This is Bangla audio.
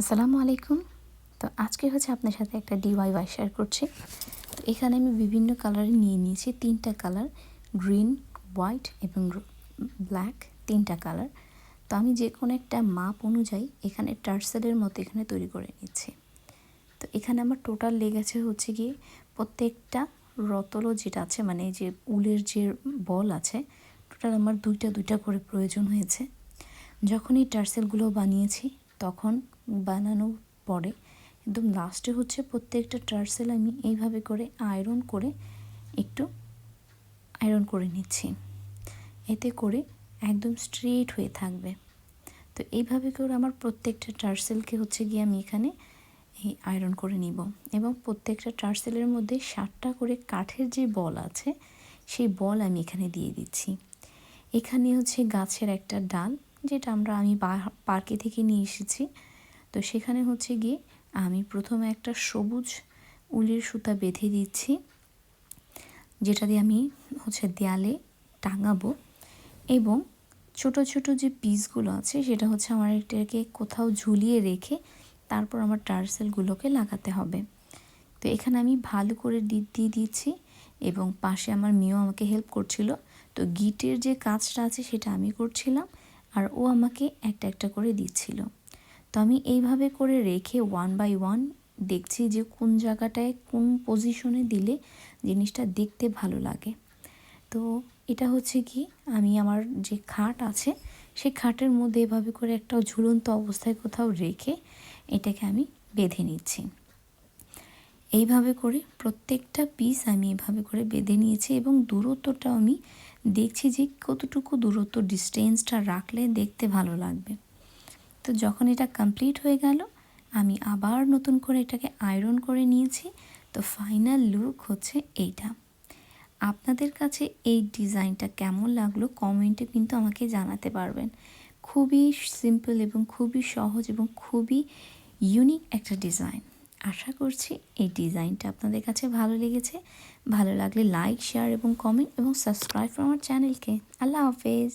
আসসালামু আলাইকুম। তো আজকে হচ্ছে আপনার সাথে একটা ডিওয়াইওয়াই শেয়ার করছি। তো এখানে আমি বিভিন্ন কালারে নিয়ে নিয়েছি। তিনটা কালার গ্রিন হোয়াইট এবং ব্ল্যাক তিনটা কালার তো আমি যে কোনো একটা মাপ অনুযায়ী এখানে টার্সেলের মতো এখানে তৈরি করে নিচ্ছি। তো এখানে আমার টোটাল লেগেছে হচ্ছে গিয়ে প্রত্যেকটা রতলো যেটা আছে মানে যে উলের যে বল আছে টোটাল আমার দুইটা দুইটা করে প্রয়োজন হয়েছে। যখন এই টার্সেলগুলো বানিয়েছি, তখন বানানোর পরে একদম লাস্টে হচ্ছে প্রত্যেকটা টার্সেল আমি এইভাবে করে আয়রন করে একটু আয়রন করে নিচ্ছি। এতে করে একদম স্ট্রেট হয়ে থাকবে। তো এইভাবে করে আমার প্রত্যেকটা টার্সেলকে হচ্ছে গিয়ে আমি এখানে এই আয়রন করে নিব এবং প্রত্যেকটা টার্সেলের মধ্যে ষাটটা করে কাঠের যে বল আছে, সেই বল আমি এখানে দিয়ে দিচ্ছি। এখানে হচ্ছে গাছের একটা ডাল, যেটা আমরা আমি পার্কে থেকে নিয়ে এসেছি। তো সেখানে হচ্ছে গিয়ে আমি প্রথমে একটা সবুজ উলের সুতা বেঁধে দিচ্ছি, যেটা দিয়ে আমি হচ্ছে দেয়ালে টাঙাবো এবং ছোট ছোট যে পিসগুলো আছে সেটা হচ্ছে আমার এটাকে কোথাও ঝুলিয়ে রেখে তারপর আমার টার্সেলগুলোকে লাগাতে হবে। তো এখানে আমি ভালো করে দিয়ে দিচ্ছি এবং পাশে আমার মেয়েও আমাকে হেল্প করছিল। তো গিটের যে কাজটা আছে সেটা আমি করছিলাম আর ও আমাকে একটা একটা করে দিচ্ছিল। তো আমি এইভাবে করে রেখে ওয়ান বাই ওয়ান দেখছি যে কোন জায়গাটায় কোন পজিশনে দিলে জিনিসটা দেখতে ভালো লাগে। তো এটা হচ্ছে কি, আমি আমার যে খাট আছে, সেই খাটের মধ্যে এভাবে করে একটা ঝুলন্ত অবস্থায় কোথাও রেখে এটাকে আমি বেঁধে নিচ্ছি। এইভাবে করে প্রত্যেকটা পিস আমি এভাবে করে বেঁধে নিয়েছি এবং দূরত্বটা আমি দেখছি যে কতটুকু দূরত্ব ডিস্টেন্সটা রাখলে দেখতে ভালো লাগবে। তো যখন এটা কমপ্লিট হয়ে গেল, আমি আবার নতুন করে এটাকে আয়রন করে নিয়েছি, তো ফাইনাল লুক হচ্ছে এইটা। আপনাদের কাছে এই ডিজাইনটা কেমন লাগল কমেন্টে কিন্তু আমাকে জানাতে পারবেন। খুবই সিম্পল এবং খুবই সহজ এবং খুবই ইউনিক একটা ডিজাইন। আশা করছি এই ডিজাইনটা আপনাদের কাছে ভালো লেগেছে। ভালো লাগলে লাইক শেয়ার এবং কমেন্ট এবং সাবস্ক্রাইব আমার চ্যানেলকে আল্লাহ হাফেজ।